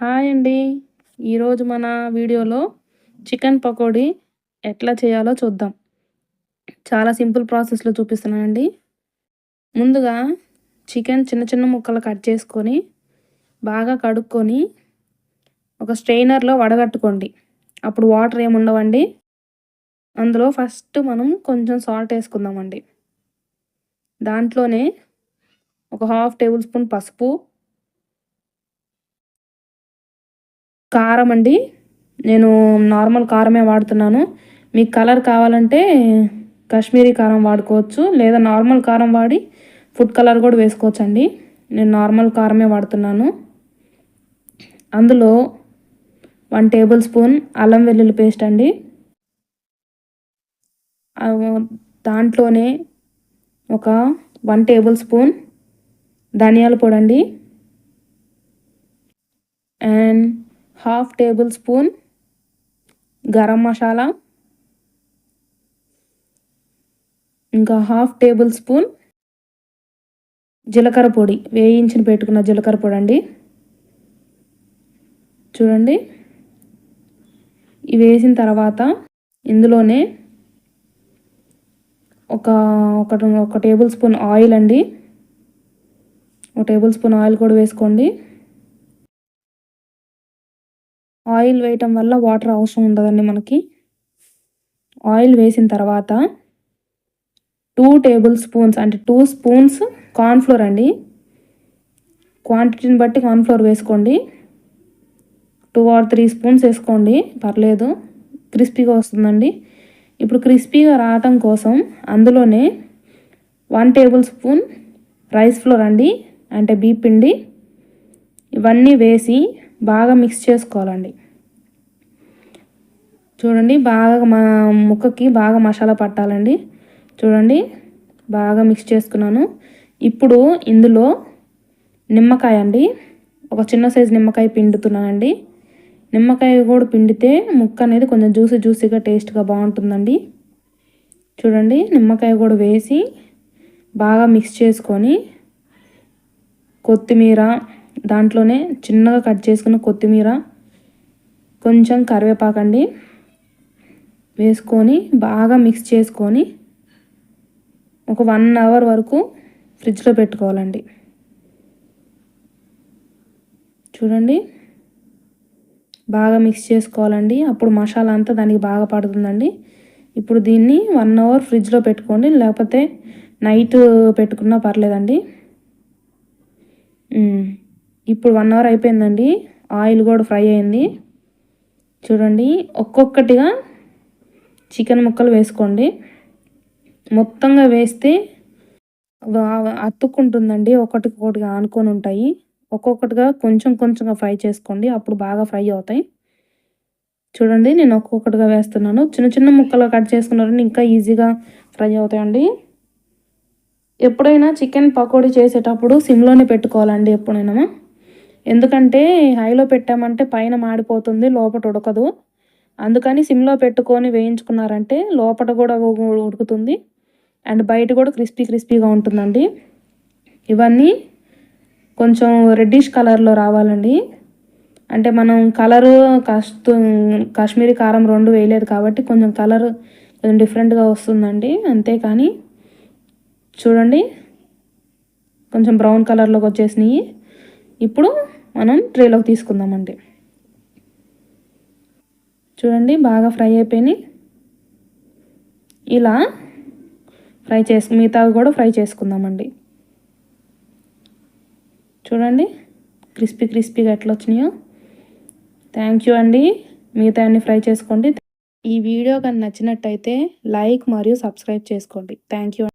Hi అండి. ఈరోజు మన వీడియోలో చికెన్ పకోడీ ఎట్లా చేయాలో చూద్దాం. చాలా సింపుల్ ప్రాసెస్లో చూపిస్తున్నానండి. ముందుగా చికెన్ చిన్న చిన్న ముక్కలు కట్ చేసుకొని బాగా కడుక్కొని ఒక స్ట్రెయినర్లో వడగట్టుకోండి. అప్పుడు వాటర్ ఏమి ఉండవండి అందులో ఫస్ట్ మనం కొంచెం సాల్ట్ వేసుకుందామండి. దాంట్లోనే ఒక హాఫ్ టేబుల్ స్పూన్ పసుపు కారం అండి. నేను నార్మల్ కారమే వాడుతున్నాను. మీకు కలర్ కావాలంటే కాశ్మీరీ కారం వాడుకోవచ్చు. లేదా నార్మల్ కారం వాడి ఫుడ్ కలర్ కూడా వేసుకోవచ్చు అండి నేను నార్మల్ కారమే వాడుతున్నాను. అందులో వన్ టేబుల్ స్పూన్ అల్లం వెల్లుల్లి పేస్ట్ అండి. దాంట్లోనే ఒక వన్ టేబుల్ స్పూన్ ధనియాల పొడి అండి. And half tablespoon garam masala ఇంకా హాఫ్ టేబుల్ స్పూన్ జీలకర్ర పొడి వేయించిన పెట్టుకున్న జీలకర్ర పొడి అండి. చూడండి. ఇవి వేసిన తర్వాత ఇందులోనే ఒక ఒక ఒక టేబుల్ స్పూన్ ఆయిల్ అండి. ఒక టేబుల్ స్పూన్ ఆయిల్ కూడా వేసుకోండి. ఆయిల్ వేయటం వల్ల వాటర్ అవసరం ఉండదండి మనకి. ఆయిల్ వేసిన తర్వాత టూ టేబుల్ స్పూన్స్ అంటే టూ స్పూన్స్ కార్న్ఫ్లోర్ అండి. క్వాంటిటీని బట్టి కార్న్ఫ్లోర్ వేసుకోండి. టూ ఆర్ త్రీ స్పూన్స్ వేసుకోండి. పర్లేదు క్రిస్పీగా వస్తుందండి. ఇప్పుడు క్రిస్పీగా రావటం కోసం అందులోనే one tablespoon rice flour అండి అంటే బీ పిండి. ఇవన్నీ వేసి బాగా మిక్స్ చేసుకోవాలండి. చూడండి బాగా మా ముక్కకి బాగా మసాలా పట్టాలండి. చూడండి బాగా మిక్స్ చేసుకున్నాను. ఇప్పుడు ఇందులో నిమ్మకాయ అండి. ఒక చిన్న సైజు నిమ్మకాయ పిండుతున్నానండి. నిమ్మకాయ కూడా పిండితే ముక్క అనేది కొంచెం జ్యూసీ జ్యూసీగా టేస్ట్గా బాగుంటుందండి. చూడండి నిమ్మకాయ కూడా వేసి బాగా మిక్స్ చేసుకొని కొత్తిమీర దాంట్లోనే చిన్నగా కట్ చేసుకున్న కొత్తిమీర కొంచెం కరివేపాకండి. వేసుకొని బాగా మిక్స్ చేసుకొని ఒక వన్ అవర్ వరకు ఫ్రిడ్జ్లో పెట్టుకోవాలండి. చూడండి. బాగా మిక్స్ చేసుకోవాలండి. అప్పుడు మసాలా అంతా దానికి బాగా పడుతుందండి. ఇప్పుడు దీన్ని వన్ అవర్ ఫ్రిడ్జ్లో పెట్టుకోండి. లేకపోతే నైట్ పెట్టుకున్నా పర్లేదండి. ఇప్పుడు వన్ అవర్ అయిపోయిందండి. ఆయిల్ కూడా ఫ్రై అయింది. చూడండి ఒక్కొక్కటిగా చికెన్ ముక్కలు వేసుకోండి. మొత్తంగా వేస్తే అతుక్కుంటుందండి. ఒకటికొకటిగా ఆనుకొని ఉంటాయి. ఒక్కొక్కటిగా కొంచెం కొంచెంగా ఫ్రై చేసుకోండి. అప్పుడు బాగా ఫ్రై అవుతాయి. చూడండి నేను ఒక్కొక్కటిగా వేస్తున్నాను. చిన్న చిన్న ముక్కలు కట్ చేసుకున్నారంటే ఇంకా ఈజీగా ఫ్రై అవుతాయండి. ఎప్పుడైనా చికెన్ పకోడీ చేసేటప్పుడు సిమ్లోనే పెట్టుకోవాలండి ఎప్పుడైనా. ఎందుకంటే హైలో పెట్టామంటే పైన మాడిపోతుంది లోపల ఉడకదు. అందుకని సిమ్లో పెట్టుకొని వేయించుకున్నారంటే లోపల కూడా ఉడుకుతుంది. అండ్ బయట కూడా క్రిస్పీ క్రిస్పీగా ఉంటుందండి. ఇవన్నీ కొంచెం రెడ్డిష్ కలర్లో రావాలండి. అంటే మనం కలరు కస్తు కాశ్మీరీ కారం రెండు వేయలేదు కాబట్టి కొంచెం కలర్ కొంచెం డిఫరెంట్గా వస్తుందండి. అంతేకాని చూడండి కొంచెం బ్రౌన్ కలర్లోకి వచ్చేసినాయి. ఇప్పుడు మనం ట్రేలోకి తీసుకుందామండి. చూడండి బాగా ఫ్రై అయిపోయినాయి. ఇలా ఫ్రై చేసు మిగతావి కూడా ఫ్రై చేసుకుందామండి. చూడండి క్రిస్పీ క్రిస్పీగా ఎట్లా వచ్చినాయో. థ్యాంక్ యూ అండి. మిగతా అన్ని ఫ్రై చేసుకోండి. ఈ వీడియో కానీ నచ్చినట్టయితే లైక్ మరియు సబ్స్క్రైబ్ చేసుకోండి. Thank you